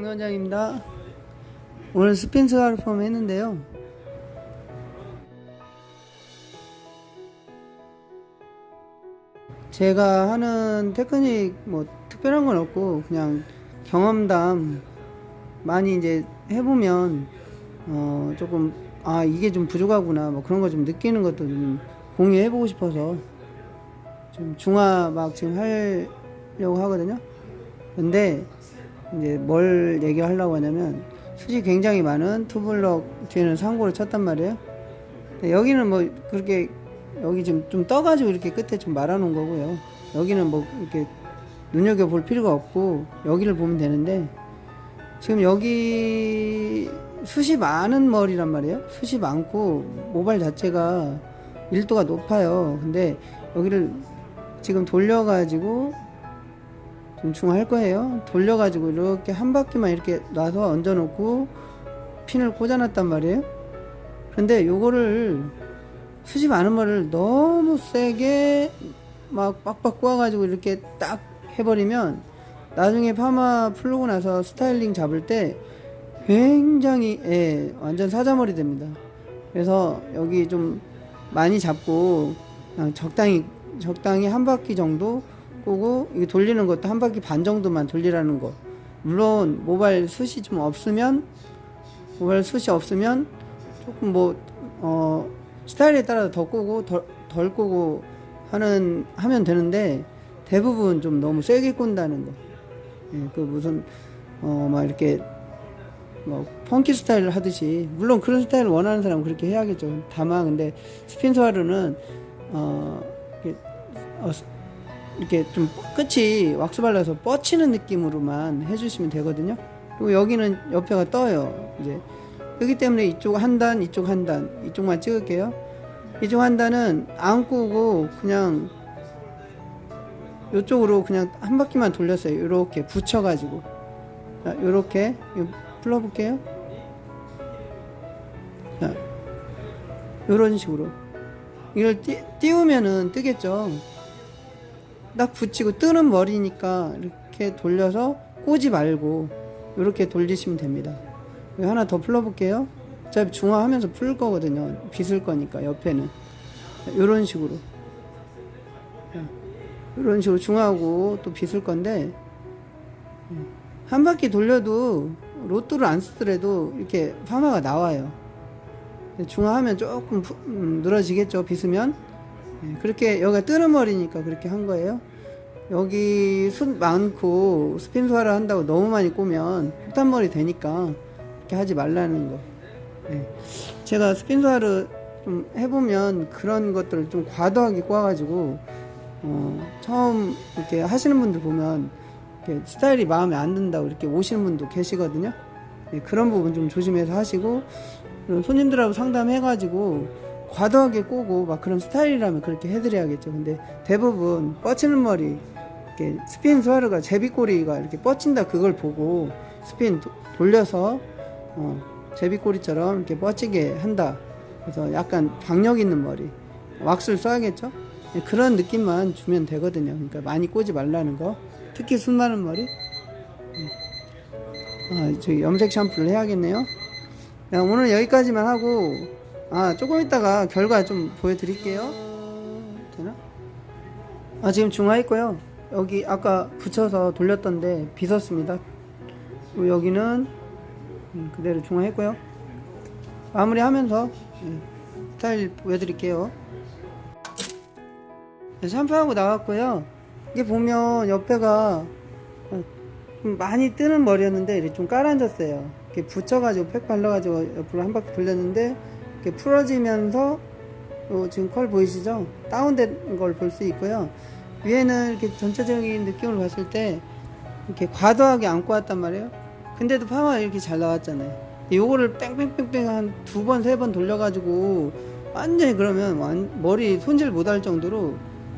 박원장입니다. 오늘 스핀스 하르펌 했는데요. 제가 하는 테크닉 뭐 특별한 건 없고 그냥 경험담 많이 이제 해보면 어 조금 아 이게 좀 부족하구나 뭐 그런 거 좀 느끼는 것도 좀 공유해보고 싶어서 좀 중화 막 지금 하려고 하거든요. 근데 이제 뭘 얘기하려고 하냐면 수지 굉장히 많은 투블럭 뒤에는 상고를 쳤단 말이에요. 여기는 뭐 그렇게 여기 지금 좀 떠가지고 이렇게 끝에 좀 말아놓은 거고요. 여기는 뭐 이렇게 눈여겨 볼 필요가 없고 여기를 보면 되는데 지금 여기 숱이 많은 머리란 말이에요. 숱이 많고 모발 자체가 밀도가 높아요. 근데 여기를 지금 돌려가지고 좀 중화할 거예요. 돌려가지고 이렇게 한 바퀴만 이렇게 놔서 얹어 놓고 핀을 꽂아 놨단 말이에요. 근데 요거를 수지 많은 머리를 너무 세게 막 빡빡 꼬아가지고 이렇게 딱 해버리면 나중에 파마 풀고 나서 스타일링 잡을 때 굉장히 예, 완전 사자머리 됩니다. 그래서 여기 좀 많이 잡고 적당히 적당히 한 바퀴 정도 꼬고 이게 돌리는 것도 한 바퀴 반 정도만 돌리라는 거. 물론 모발 숱이 좀 없으면 모발 숱이 없으면 조금 뭐 어, 스타일에 따라 더 꼬고 덜, 덜 꼬고 하는 하면 되는데 대부분 좀 너무 세게 꼰다는 거. 예, 그 무슨 어 막 이렇게 뭐 펑키 스타일 하듯이 물론 그런 스타일 을 원하는 사람은 그렇게 해야겠죠. 다만 근데 스핀스와르는 어 어, 이렇게 좀 끝이 왁스 발라서 뻗치는 느낌으로만 해주시면 되거든요. 그리고 여기는 옆에가 떠요. 이제 그렇기 때문에 이쪽 한 단, 이쪽 한 단, 이쪽만 찍을게요. 이쪽 한 단은 안 꼬고 그냥 이쪽으로 그냥 한 바퀴만 돌렸어요. 이렇게 붙여가지고. 자, 이거 풀어볼게요. 자, 요런 식으로. 이걸 띄, 띄우면은 뜨겠죠. 딱 붙이고 뜨는 머리니까 이렇게 돌려서 꼬지 말고 이렇게 돌리시면 됩니다. 하나 더 풀어볼게요. 어차피 중화하면서 풀 거거든요. 빗을 거니까 옆에는 이런 식으로 이런 식으로 중화하고 또 빗을 건데 한 바퀴 돌려도 로또를 안 쓰더라도 이렇게 파마가 나와요. 중화하면 조금 푸- 음, 늘어지겠죠. 빗으면 예, 그렇게 여기가 뜨는 머리니까 그렇게 한 거예요. 여기 숱 많고 스핀 소화를 한다고 너무 많이 꼬면 폭탄 머리 되니까 그렇게 하지 말라는 거. 예. 제가 스핀 소화를 좀 해보면 그런 것들을 좀 과도하게 꼬아가지고 어, 처음 이렇게 하시는 분들 보면 이렇게 스타일이 마음에 안 든다고 이렇게 오시는 분도 계시거든요. 예, 그런 부분 좀 조심해서 하시고 손님들하고 상담해가지고 과도하게 꼬고 막 그런 스타일이라면 그렇게 해드려야겠죠. 근데 대부분 뻗치는 머리, 이렇게 스핀 스와르가 제비꼬리가 이렇게 뻗친다 그걸 보고 도- 돌려서 어, 제비꼬리처럼 이렇게 뻗치게 한다. 그래서 약간 박력 있는 머리, 왁스를 써야겠죠. 예, 그런 느낌만 주면 되거든요. 그러니까 많이 꼬지 말라는 거. 특히 숱 많은 머리. 아, 저기 염색 샴푸를 해야겠네요. 야, 오늘 여기까지만 하고, 아, 조금 있다가 결과 좀 보여드릴게요. 되나? 아, 지금 중화했고요. 여기 아까 붙여서 돌렸던데 빗었습니다. 그리고 여기는 음, 그대로 중화 했고요. 마무리 하면서 예, 스타일 보여드릴게요. 네, 샴푸하고 나왔고요. 이게 보면 옆에가 많이 뜨는 머리였는데 이렇게 좀 깔아앉았어요. 이렇게 붙여가지고 팩 발라가지고 옆으로 한 바퀴 돌렸는데 이렇게 풀어지면서 요 지금 컬 보이시죠? 다운된 걸 볼 수 있고요. 위에는 이렇게 전체적인 느낌을 봤을 때 이렇게 과도하게 안고 왔단 말이에요. 근데도 파마가 이렇게 잘 나왔잖아요. 요거를 뺑뺑뺑뺑 한 두 번, 세 번 돌려가지고 완전히 그러면 완- 머리 손질 못할 정도로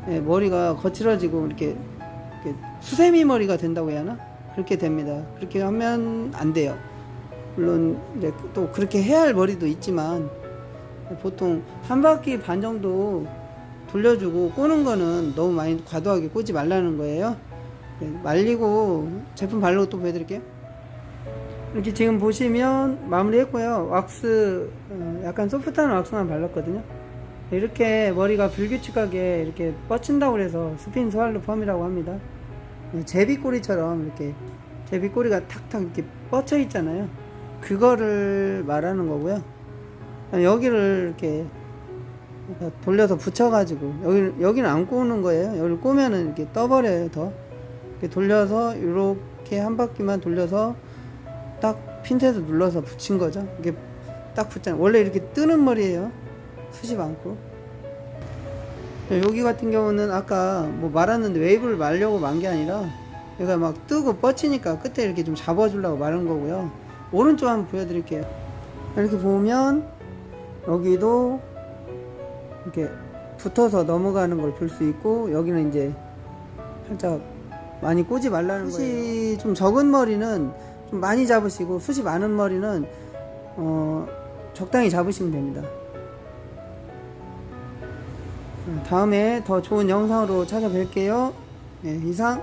예, 머리가 거칠어지고 이렇게, 이렇게 수세미 머리가 된다고 해야 하나? 그렇게 됩니다. 그렇게 하면 안 돼요. 물론 또 그렇게 해야 할 머리도 있지만 보통 한 바퀴 반 정도 돌려주고 꼬는 거는 너무 많이 과도하게 꼬지 말라는 거예요. 네, 말리고 제품 바르고 또 보여드릴게요. 이렇게 지금 보시면 마무리했고요. 왁스 어, 약간 소프트한 왁스만 발랐거든요. 이렇게 머리가 불규칙하게 이렇게 뻗친다고 해서 스핀 스왈로 펌이라고 합니다. 네, 제비꼬리처럼 이렇게 제비꼬리가 탁탁 이렇게 뻗쳐 있잖아요. 그거를 말하는 거고요. 여기를 이렇게 돌려서 붙여가지고 여기 여기는 안 꼬는 거예요. 여기를 꼬면은 이렇게 떠버려요 더. 이렇게 돌려서 이렇게 한 바퀴만 돌려서 딱 핀셋을 눌러서 붙인 거죠. 이게 딱 붙잖아요. 원래 이렇게 뜨는 머리예요. 숱이 많고. 여기 같은 경우는 아까 뭐 말았는데 웨이브를 말려고 만 게 아니라 얘가 막 뜨고 뻗치니까 끝에 이렇게 좀 잡아주려고 마른 거고요. 오른쪽 한번 보여드릴게요. 이렇게 보면 여기도 이렇게 붙어서 넘어가는 걸 볼 수 있고 여기는 이제 살짝 많이 꼬지 말라는 거예요. 숱이 좀 적은 머리는 좀 많이 잡으시고 숱이 많은 머리는 어, 적당히 잡으시면 됩니다. 다음에 더 좋은 영상으로 찾아뵐게요. 네, 이상